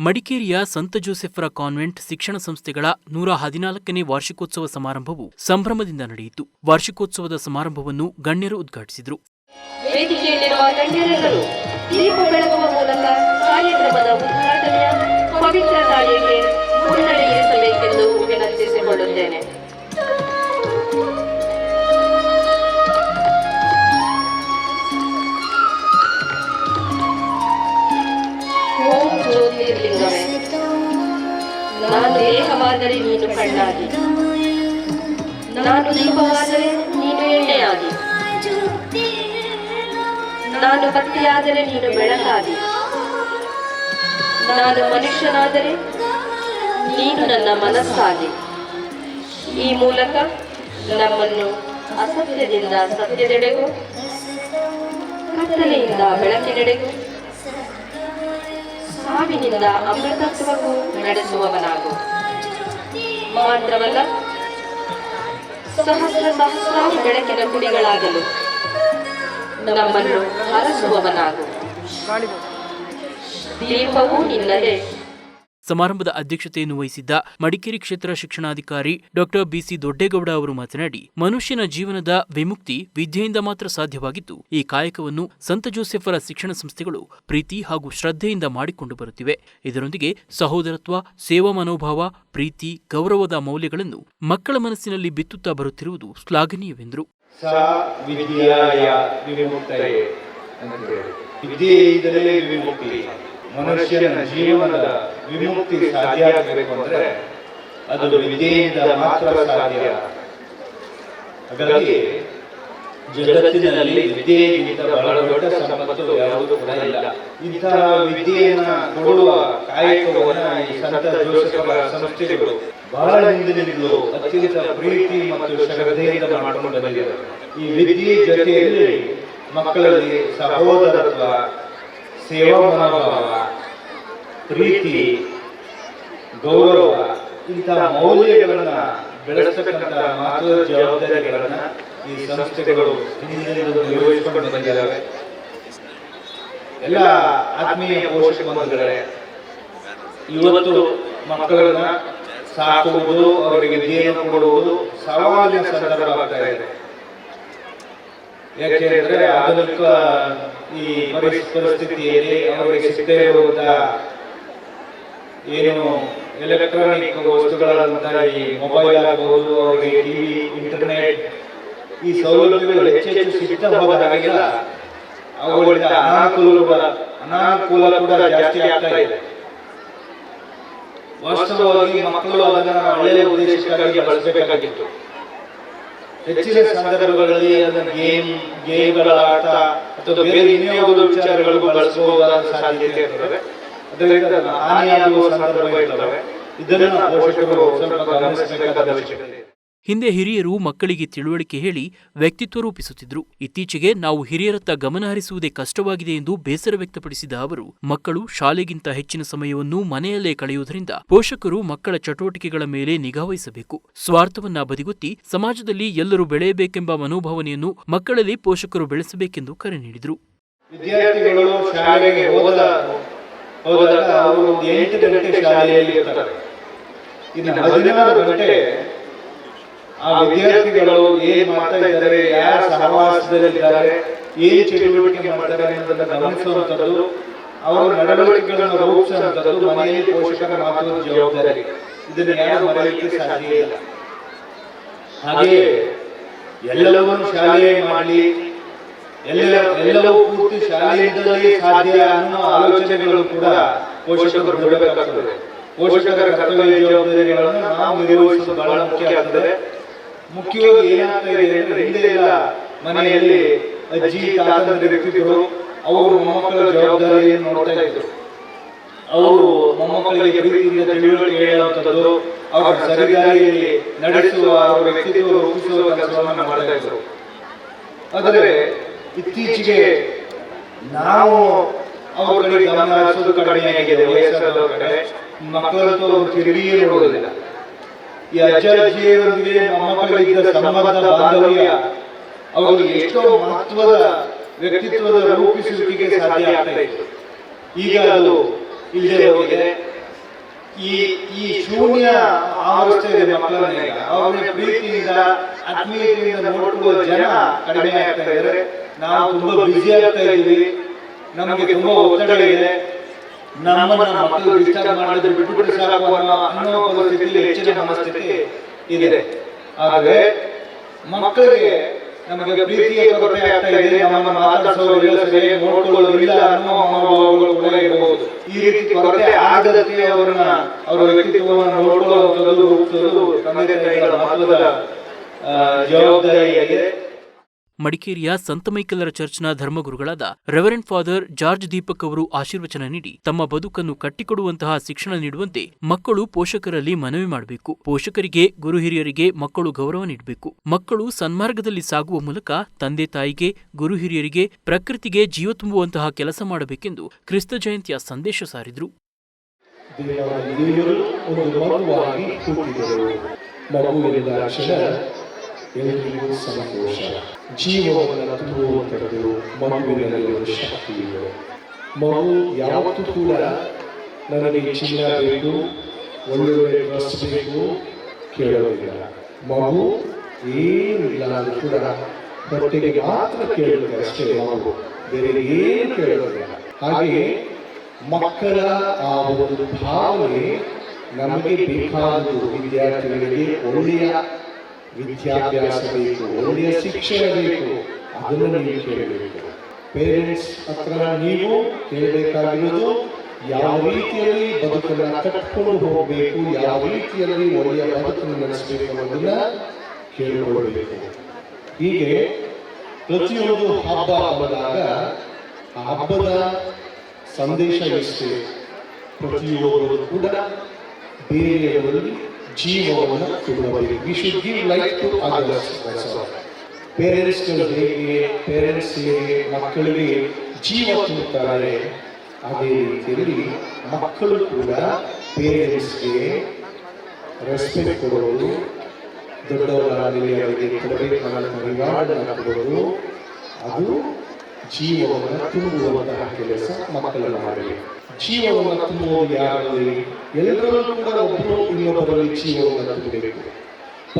ಮಡಿಕೇರಿಯ ಸಂತ ಜೋಸೆಫರ ಕಾನ್ವೆಂಟ್ ಶಿಕ್ಷಣ ಸಂಸ್ಥೆಗಳ ನೂರ ಹದಿನಾಲ್ಕನೇ ವಾರ್ಷಿಕೋತ್ಸವ ಸಮಾರಂಭವು ಸಂಭ್ರಮದಿಂದ ನಡೆಯಿತು. ವಾರ್ಷಿಕೋತ್ಸವದ ಸಮಾರಂಭವನ್ನು ಗಣ್ಯರು ಉದ್ಘಾಟಿಸಿದರು. ವೇದಿಕೆಯಲ್ಲಿರುವ ದೇಹವಾದರೆ ನೀನು ಕಣ್ಣಾಗಿ. ನಾನು ದೀಪವಾದರೆ ನೀನು ಎಣ್ಣೆಯಾಗಿ. ನಾನು ಪತ್ತೆಯಾದರೆ ನೀನು ಬೆಳಕಾಗಿ. ನಾನು ಮನುಷ್ಯನಾದರೆ ನೀನು ನನ್ನ ಮನಸ್ಸಾಗಿ. ಈ ಮೂಲಕ ನಮ್ಮನ್ನು ಅಸತ್ಯದಿಂದ ಸತ್ಯದೆಡೆಗೂ, ಕತ್ತಲೆಯಿಂದ ಬೆಳಕಿನೆಡೆಗೂ, ಸಾವಿನಿಂದ ಅಮೃತತ್ವಕ್ಕೂ ಮಾತ್ರವಲ್ಲ ಸಹಸ್ರ ಸಹಸ್ರಾರು ಬೆಳಕಿನ ಕುಡಿಗಳಾಗಲು ನಮ್ಮನ್ನು ಹರಸುವವನಾಗು. ದೀಪವೂ ನಿನ್ನದೇ. ಸಮಾರಂಭದ ಅಧ್ಯಕ್ಷತೆಯನ್ನು ವಹಿಸಿದ್ದ ಮಡಿಕೇರಿ ಕ್ಷೇತ್ರ ಶಿಕ್ಷಣಾಧಿಕಾರಿ ಡಾಕ್ಟರ್ ಬಿಸಿ ದೊಡ್ಡೇಗೌಡ ಅವರು ಮಾತನಾಡಿ, ಮನುಷ್ಯನ ಜೀವನದ ವಿಮುಕ್ತಿ ವಿದ್ಯೆಯಿಂದ ಮಾತ್ರ ಸಾಧ್ಯವಾಗಿದ್ದು, ಈ ಕಾಯಕವನ್ನು ಸಂತ ಜೋಸೆಫರ ಶಿಕ್ಷಣ ಸಂಸ್ಥೆಗಳು ಪ್ರೀತಿ ಹಾಗೂ ಶ್ರದ್ಧೆಯಿಂದ ಮಾಡಿಕೊಂಡು ಬರುತ್ತಿವೆ. ಇದರೊಂದಿಗೆ ಸಹೋದರತ್ವ, ಸೇವಾ ಮನೋಭಾವ, ಪ್ರೀತಿ, ಗೌರವದ ಮೌಲ್ಯಗಳನ್ನು ಮಕ್ಕಳ ಮನಸ್ಸಿನಲ್ಲಿ ಬಿತ್ತುತ್ತಾ ಬರುತ್ತಿರುವುದು ಶ್ಲಾಘನೀಯವೆಂದರು. ವಿಮುಕ್ತಿ ಮನುಷ್ಯನ ಜೀವನದ ವಿಮುಕ್ತಿ ಸಾಧ್ಯ ಆಗಬೇಕು ಅಂದ್ರೆ ಅದು ವಿದ್ಯೆಯಿಂದ ಮಾತ್ರ ಸಾಧ್ಯ. ಹಾಗಾಗಿ ಜಗತ್ತಿನಲ್ಲಿ ವಿದ್ಯೆಗಿಂತ ಬಹಳ ದೊಡ್ಡ ಸಂಪತ್ತು ಯಾವುದು ಕೂಡ ಇಲ್ಲ. ಇಂತಹ ವಿದ್ಯೆಯನ್ನ ಕೊಡುವ ಕಾಯಕವನ್ನ ಈ ಸಂತ ಜೋಸೆಫರ ಸಂಸ್ಥೆಗಳು ಬಹಳ ಹಿಂದಿನಿಂದಲೂ ಅತ್ಯಂತ ಪ್ರೀತಿ ಮತ್ತು ಶ್ರದ್ಧೆಯಿಂದ ಮಾಡಿಕೊಂಡು ಬಂದಿದ್ದಾರೆ. ಈ ವಿದ್ಯೆ ಜೊತೆಯಲ್ಲಿ ಮಕ್ಕಳಲ್ಲಿ ಸಹೋದರತ್ವ ಸೇವಾ ಮನೋಭಾವ ಪ್ರೀತಿ, ಗೌರವ ಇಂತಹ ಮೌಲ್ಯಗಳನ್ನ ಬೆಳೆಸತಕ್ಕಂಥ ಮಹತ್ವದ ಜವಾಬ್ದಾರಿಗಳನ್ನ ಈ ಸಂಸ್ಥೆಗಳು ನಿರ್ವಹಿಸಿಕೊಂಡು ಬಂದಿದ್ದಾವೆ. ಎಲ್ಲ ಆತ್ಮೀಯ ಪೋಷಕ ಬಂಧುಗಳೇ, ಇವತ್ತು ಮಕ್ಕಳನ್ನ ಸಾಕುವುದು, ಅವರಿಗೆ ವಿದ್ಯೆಯನ್ನು ಕೊಡುವುದು ಸವಾಲಿನ ಸಂದರ್ಭ ಆಗ್ತಾ ಇದೆ. ಯಾಕೆಂದ್ರೆ ಆಧುನಿಕ ಈ ಪರಿಸ್ ಪರಿಸ್ಥಿತಿಯಲ್ಲಿ ಅವರಿಗೆ ಸಿಗ್ತಾ ಇರುವಂತಹ ಏನು ಎಲೆಕ್ಟ್ರಾನಿಕ್ ವಸ್ತುಗಳಾದಂತಹ ಈ ಮೊಬೈಲ್ ಆಗಬಹುದು ಅವರಿಗೆ ಟಿವಿ ಇಂಟರ್ನೆಟ್ ಈ ಸೌಲಭ್ಯಗಳು ಹೆಚ್ಚೆಚ್ಚು ಸಿಗ್ತಾ ಹೋದಾಗೆಲ್ಲ ಅವುಗಳಿಂದ ಅನಾನುಕೂಲ ಅನಾನುಕೂಲ ಕೂಡ ಜಾಸ್ತಿ ಆಗ್ತಾ ಇದೆ. ವಾಸ್ತವವಾಗಿ ಮಕ್ಕಳು ಅದನ್ನು ಒಳ್ಳೆಯ ಉದ್ದೇಶಕ್ಕಾಗಿ ಬಳಸಬೇಕಾಗಿತ್ತು. ಹೆಚ್ಚಿನ ಸಂದರ್ಭಗಳಲ್ಲಿ ಅದನ್ನು ಗೇಮ್ ಗೇಮ್ಗಳ ಆಟ ಅಥವಾ ಬೇರೆ ಇನ್ಯಾವುದೋ ವಿಚಾರಗಳು ಬಳಸಬಹುದಾದ ಸಾಧ್ಯತೆ ಇರ್ತದೆ. ಅದರಿಂದ ಹಾನಿಯಾಗುವ ಸಂದರ್ಭ ಇರ್ತವೆ. ಇದನ್ನ ಪೋಷಕರು ಸ್ವಲ್ಪ ಗಮನಿಸಬೇಕಾದ ಅವಶ್ಯಕತೆ ಹಿಂದೆ ಹಿರಿಯರು ಮಕ್ಕಳಿಗೆ ತಿಳುವಳಿಕೆ ಹೇಳಿ ವ್ಯಕ್ತಿತ್ವ ರೂಪಿಸುತ್ತಿದ್ರು. ಇತ್ತೀಚೆಗೆ ನಾವು ಹಿರಿಯರತ್ತ ಗಮನ ಹರಿಸುವುದೇ ಕಷ್ಟವಾಗಿದೆ ಎಂದು ಬೇಸರ ವ್ಯಕ್ತಪಡಿಸಿದ ಅವರು ಮಕ್ಕಳು ಶಾಲೆಗಿಂತ ಹೆಚ್ಚಿನ ಸಮಯವನ್ನು ಮನೆಯಲ್ಲೇ ಕಳೆಯುವುದರಿಂದ ಪೋಷಕರು ಮಕ್ಕಳ ಚಟುವಟಿಕೆಗಳ ಮೇಲೆ ನಿಗಾವಹಿಸಬೇಕು ಸ್ವಾರ್ಥವನ್ನ ಬದಿಗೊತ್ತಿ ಸಮಾಜದಲ್ಲಿ ಎಲ್ಲರೂ ಬೆಳೆಯಬೇಕೆಂಬ ಮನೋಭಾವನೆಯನ್ನು ಮಕ್ಕಳಲ್ಲಿ ಪೋಷಕರು ಬೆಳೆಸಬೇಕೆಂದು ಕರೆ ನೀಡಿದರು. ವಿದ್ಯಾರ್ಥಿಗಳು ಶಾಲೆಗೆ ಹೋದ ಹೋದಾಗ ಅವರು ಒಂದು ಎಂಟು ಗಂಟೆ ಶಾಲೆಯಲ್ಲಿ ಇರ್ತಾರೆ. ಇನ್ನು ಹದಿನಾರು ಗಂಟೆ ಆ ವಿದ್ಯಾರ್ಥಿಗಳು ಏನ್ ಮಾಡ್ತಾ ಇದ್ದಾರೆ ಯಾರ ಸಹವಾಸದಲ್ಲಿದ್ದಾರೆ ಏನ್ ಚಟುವಟಿಕೆ ಮಾಡ್ತಾರೆ ಅನ್ನೋದನ್ನ ಗಮನಿಸುವಂಥದ್ದು ಅವರ ನಡವಳಿಕೆಗಳನ್ನು ರೂಪಿಸುವಂಥದ್ದು ಮನೆಯಲ್ಲಿ ಪೋಷಕರ ಮಹತ್ವದ ಜವಾಬ್ದಾರಿ. ಇದನ್ನು ಯಾರು ಮರೆಯಲಿಕ್ಕೆ ಸಾಧ್ಯ ಇಲ್ಲ. ಹಾಗೆಯೇ ಎಲ್ಲವನ್ನು ಶಾಲೆಯೇ ಮಾಡಲಿ ಎಲ್ಲ ಎಲ್ಲವೂ ಪೂರ್ತಿ ಶಾಲೆಯಿಂದಲೇ ಸಾಧ್ಯ ಅನ್ನೋ ಆಲೋಚನೆಗಳು ಕೂಡ ಪೋಷಕರು ಬಿಡಬೇಕಾಗ್ತದೆ ಪೋಷಕರ ಕರ್ತವ್ಯ ಜವಾಬ್ದಾರಿಗಳನ್ನು ನಾವು ನಿರ್ವಹಿಸುವುದು ಬಹಳ ಮುಖ್ಯ ಆಗ್ತದೆ. ಮುಖ್ಯವಾಗಿ ಏನಾಗ್ತಾ ಇದೆ ಅಂದ್ರೆ ಹಿಂದೆ ಎಲ್ಲ ಮನೆಯಲ್ಲಿ ಅಜ್ಜಿ ತಾತಂದ್ರೆ ಇರ್ತಿದ್ರು. ಅವರು ಮೊಮ್ಮಕ್ಕಳ ಜವಾಬ್ದಾರಿಯನ್ನು ನೋಡ್ತಾ ಇದ್ರು. ಅವರು ಮೊಮ್ಮಕ್ಕಳಿಗೆ ಪ್ರೀತಿಯಿಂದ ತಿಳುವಳಿಕೆ ಹೇಳುವಂಥದ್ದು ಅವರ ಸರಿದಾರಿಯಲ್ಲಿ ನಡೆಸುವ ಅವರ ವ್ಯಕ್ತಿತ್ವ ರೂಪಿಸುವ ಕೆಲಸವನ್ನು ಮಾಡ್ತಾ ಇದ್ರು. ಆದರೆ ಇತ್ತೀಚೆಗೆ ನಾವು ಅವರಲ್ಲಿ ಗಮನ ಹರಿಸೋದು ಕಡಿಮೆ ಆಗಿದೆ. ವಯಸ್ಸಾದವ್ರ ಕಡೆ ಮಕ್ಕಳಂತೂ ಅವರು ತಿರುಗಿಯೇ ನೋಡುವುದಿಲ್ಲ. ಈ ಅಜ್ಜ ಮೊಮ್ಮಕ್ಕಳಿದ್ದ ಸಂಬಂಧ ಬಾಂಧವ್ಯ ಅವರು ಎಷ್ಟೋ ಮಹತ್ವದ ವ್ಯಕ್ತಿತ್ವದ ರೂಪಿಸುವಿಕೆಗೆ ಸಾಧ್ಯ ಆಗ್ತಾ ಇತ್ತು. ಈಗ ಅದು ಇಲ್ಲದೆ ಹೋಗಿದೆ. ಈ ಈ ಶೂನ್ಯ ಆವರಿಸ್ತಾ ಇದೆ ಮಕ್ಕಳನ್ನ ಅವರ ಪ್ರೀತಿಯಿಂದ, ಆತ್ಮೀಯತೆಯಿಂದ ನೋಡುವ ಜನ ಕಡಿಮೆ ಆಗ್ತಾ ಇದ್ದಾರೆ. ನಾವು ತುಂಬಾ ಬ್ಯುಸಿ ಆಗ್ತಾ ಇದ್ದೀವಿ. ನಮಗೆ ತುಂಬಾ ಒತ್ತಡ ಇದೆ. ನಮ್ಮನ್ನ ಮಕ್ಕಳು ಡಿಸ್ಟರ್ಬ್ ಮಾಡಿದ್ರೆ ಬಿಟ್ಬಿಟ್ರೆ ಸಾಕು ಅನ್ನೋ ಪರಿಸ್ಥಿತಿಯಲ್ಲಿ ಹೆಚ್ಚಿನ ಮನಸ್ಥಿತಿ ಇದೆ. ಆದರೆ ಮಕ್ಕಳಿಗೆ ನಮಗೆ ಪ್ರೀತಿಯ ಕೊರತೆ ಆಗ್ತಾ ಇದೆ. ನಮ್ಮನ್ನ ಮಾತಾಡಿಸೋರಿಲ್ಲ ಸರಿಯಾಗಿ ನೋಡ್ಕೊಳ್ಳೋದಿಲ್ಲ ಅನ್ನೋ ಮನೋಭಾವಗಳು ಕೂಡ ಇರಬಹುದು ಈ ರೀತಿ ಕೊರತೆ ಆಗದಂತೆ ಅವರನ್ನ ಅವರ ವ್ಯಕ್ತಿತ್ವವನ್ನು ನೋಡ್ಕೊಳ್ಳುವಂಥದ್ದು ರೂಪಿಸಲು ತಂದೆ ತಾಯಿಗಳ ಮಹತ್ವದ ಜವಾಬ್ದಾರಿಯಾಗಿದೆ. ಮಡಿಕೇರಿಯ ಸಂತ ಮೈಕೆಲರ ಚರ್ಚ್ನ ಧರ್ಮಗುರುಗಳಾದ ರೆವರೆಂಡ್ ಫಾದರ್ ಜಾರ್ಜ್ ದೀಪಕ್ ಅವರು ಆಶೀರ್ವಚನ ನೀಡಿ ತಮ್ಮ ಬದುಕನ್ನು ಕಟ್ಟಿಕೊಡುವಂತಹ ಶಿಕ್ಷಣ ನೀಡುವಂತೆ ಮಕ್ಕಳು ಪೋಷಕರಲ್ಲಿ ಮನವಿ ಮಾಡಬೇಕು. ಪೋಷಕರಿಗೆ, ಗುರು ಹಿರಿಯರಿಗೆ ಮಕ್ಕಳು ಗೌರವ ನೀಡಬೇಕು. ಮಕ್ಕಳು ಸನ್ಮಾರ್ಗದಲ್ಲಿ ಸಾಗುವ ಮೂಲಕ ತಂದೆ ತಾಯಿಗೆ, ಗುರು ಹಿರಿಯರಿಗೆ ಪ್ರಕೃತಿಗೆ ಜೀವ ತುಂಬುವಂತಹ ಕೆಲಸ ಮಾಡಬೇಕೆಂದು ಕ್ರಿಸ್ತ ಜಯಂತಿಯ ಸಂದೇಶ ಸಾರಿದ್ರು. ಒಂದು ಎಲ್ಲರಿಗೂ ಸಂತೋಷ ಜೀವವನ್ನು ತುಂಬುವಂಥದ್ದು ಮಗುವಿನಲ್ಲಿರುವ ಶಕ್ತಿ ಇದೆ ಮಗು ಯಾವತ್ತೂ ಕೂಡ ನನಗೆ ಚಿನ್ನ ಬೇಕು ಒಳ್ಳೊಳ್ಳೆ ಡ್ರೆಸ್ ಬೇಕು ಕೇಳೋದಿಲ್ಲ ಮಗು ಏನು ಇಲ್ಲ ಅಂದ್ರೂ ಕೂಡ ಹೊಟ್ಟೆಗೆ ಮಾತ್ರ ಕೇಳುತ್ತೆ ಅಷ್ಟೇ ಮಗು ಬೇರೆ ಏನು ಕೇಳೋದಿಲ್ಲ ಹಾಗೆ ಮಕ್ಕಳ ಆ ಒಂದು ಭಾವನೆ ನಮಗೆ ಬೇಕಾದ ವಿದ್ಯಾರ್ಥಿಗಳಿಗೆ ಒಳ್ಳೆಯ ವಿದ್ಯಾಭ್ಯಾಸ ಬೇಕು ಒಳ್ಳೆಯ ಶಿಕ್ಷಣ ಬೇಕು, ಅದನ್ನು ನೀವು ಕೇಳಬೇಕು. ಪೇರೆಂಟ್ಸ್ ಹತ್ರ ನೀವು ಕೇಳಬೇಕಾಗಿರೋದು ಯಾವ ರೀತಿಯಲ್ಲಿ ಬದುಕನ್ನು ಕಟ್ಕೊಂಡು ಹೋಗಬೇಕು, ಯಾವ ರೀತಿಯಲ್ಲಿ ಒಳ್ಳೆಯ ಬದುಕನ್ನು ನಡೆಸಬೇಕು ಅನ್ನೋದನ್ನ ಕೇಳಿಕೊಳ್ಳಬೇಕು ಹೀಗೆ ಪ್ರತಿಯೊಂದು ಹಬ್ಬ ಬಂದಾಗ ಆ ಹಬ್ಬದ ಸಂದೇಶ ಇಷ್ಟೇ ಪ್ರತಿಯೊಬ್ಬರು ಕೂಡ ಬೇರೆಯವರಲ್ಲಿ ಜೀವವನ್ನು ತುಂಬಬೇಕು we should give life to others ಪೇರೆಂಟ್ಸ್ಗಳು ಹೇಗೆ ಪೇರೆಂಟ್ಸ್ ಹೇಗೆ ಮಕ್ಕಳಿಗೆ ಜೀವ ತುಂಬುತ್ತಾರೆ ಅದೇ ರೀತಿಯಲ್ಲಿ ಮಕ್ಕಳು ಕೂಡ ಪೇರೆಂಟ್ಸ್ಗೆ ರೆಸ್ಪೆಕ್ಟ್ ಕೊಡೋದು ದೊಡ್ಡವರಾಗಲಿ, ಅವರಿಗೆ ಕೊಡಬೇಕಾದ ರಿವಾರ್ಡನ್ನು ಕೊಡೋದು ಅದು ಜೀವವನ್ನು ತುಂಬುವಂತಹ ಕೆಲಸ ಮಕ್ಕಳು ಮಾಡಬೇಕು ಜೀವವನ್ನು ತುಂಬುವುದು ಯಾರಲ್ಲಿ ಎಲ್ಲರಲ್ಲೂ ಕೂಡ ಒಬ್ಬರು ಇನ್ನೊಬ್ಬರಲ್ಲಿ ಜೀವವನ್ನು ತುಂಬಬೇಕು.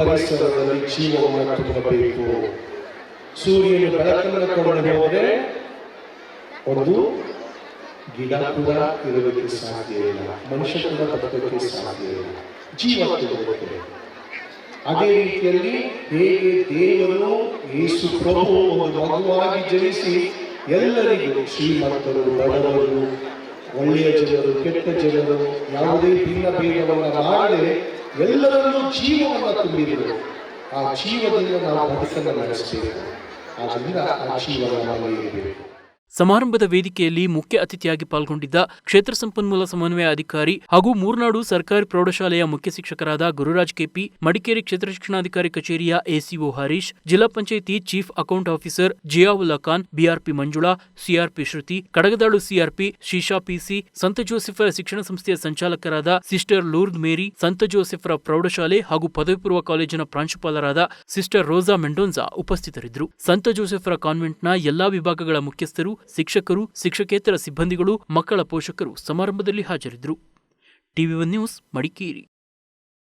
ಪರಿಸರದಲ್ಲಿ ಜೀವವನ್ನು ತುಂಬಬೇಕು. ಸೂರ್ಯನ ಬೆಳಕನ್ನು ಕೊಡದೆ ಹೋದರೆ ಒಂದು ಗಿಡ ಕೂಡ ಇರೋದಕ್ಕೆ ಸಾಧ್ಯ ಇಲ್ಲ. ಮನುಷ್ಯ ಕೂಡ ಬದುಕೋದಕ್ಕೆ ಸಾಧ್ಯ ಇಲ್ಲ. ಜೀವ ತುಂಬಬೇಕು ಅದೇ ರೀತಿಯಲ್ಲಿ ಹೇಗೆ ದೇವರು ಯೇಸು ಪ್ರಭು ಒಂದು ಮಗುವಾಗಿ ಜನಿಸಿ ಎಲ್ಲರಿಗೂ ಶ್ರೀಮಂತರು, ಬಡವರು, ಒಳ್ಳೆಯ ಜನರು, ಕೆಟ್ಟ ಜನರು, ಯಾವುದೇ ಭಿನ್ನ ಭೇದವನ್ನು ಮಾಡದೆ ಎಲ್ಲರಲ್ಲೂ ಜೀವವನ್ನು ತುಂಬಿದರು. ಆ ಜೀವದಿಂದ ನಾವು ಬದುಕನ್ನು ನಡೆಸಬೇಕು. ಆದ್ದರಿಂದ ಆ ಜೀವನ ನಾವು ಸಮಾರಂಭದ ವೇದಿಕೆಯಲ್ಲಿ ಮುಖ್ಯ ಅತಿಥಿಯಾಗಿ ಪಾಲ್ಗೊಂಡಿದ್ದ ಕ್ಷೇತ್ರ ಸಂಪನ್ಮೂಲ ಸಮನ್ವಯ ಅಧಿಕಾರಿ ಹಾಗೂ ಮೂರ್ನಾಡು ಸರ್ಕಾರಿ ಪ್ರೌಢಶಾಲೆಯ ಮುಖ್ಯ ಶಿಕ್ಷಕರಾದ ಗುರುರಾಜ್ ಕೆಪಿ, ಮಡಿಕೇರಿ ಕ್ಷೇತ್ರ ಶಿಕ್ಷಣಾಧಿಕಾರಿ ಕಚೇರಿಯ ಎಸಿಒ ಹರೀಶ್, ಜಿಲ್ಲಾ panchayat chief account officer Ziaulla Khan, BRP Manjula, CRP Shruti, Kadagadalu CRP ಶೀಶಾ PC, ಸಂತ ಜೋಸೆಫರ ಶಿಕ್ಷಣ ಸಂಸ್ಥೆಯ ಸಂಚಾಲಕರಾದ ಸಿಸ್ಟರ್ ಲೂರ್ದ್ ಮೇರಿ, ಸಂತ ಜೋಸೆಫರ ಪ್ರೌಢಶಾಲೆ ಹಾಗೂ ಪದವಿ ಪೂರ್ವ ಕಾಲೇಜಿನ ಪ್ರಾಂಶುಪಾಲರಾದ ಸಿಸ್ಟರ್ ರೋಸಾ ಮೆಂಡೋನ್ಸಾ ಉಪಸ್ಥಿತರಿದ್ದರು. ಸಂತ ಜೋಸೆಫರ ಕಾನ್ವೆಂಟ್ನ ಎಲ್ಲಾ ವಿಭಾಗಗಳ ಮುಖ್ಯಸ್ಥರು ಶಿಕ್ಷಕರು ಶಿಕ್ಷಕೇತರ ಸಿಬ್ಬಂದಿಗಳು ಮಕ್ಕಳ ಪೋಷಕರು ಸಮಾರಂಭದಲ್ಲಿ ಹಾಜರಿದ್ದರು. TV one news Madikeri.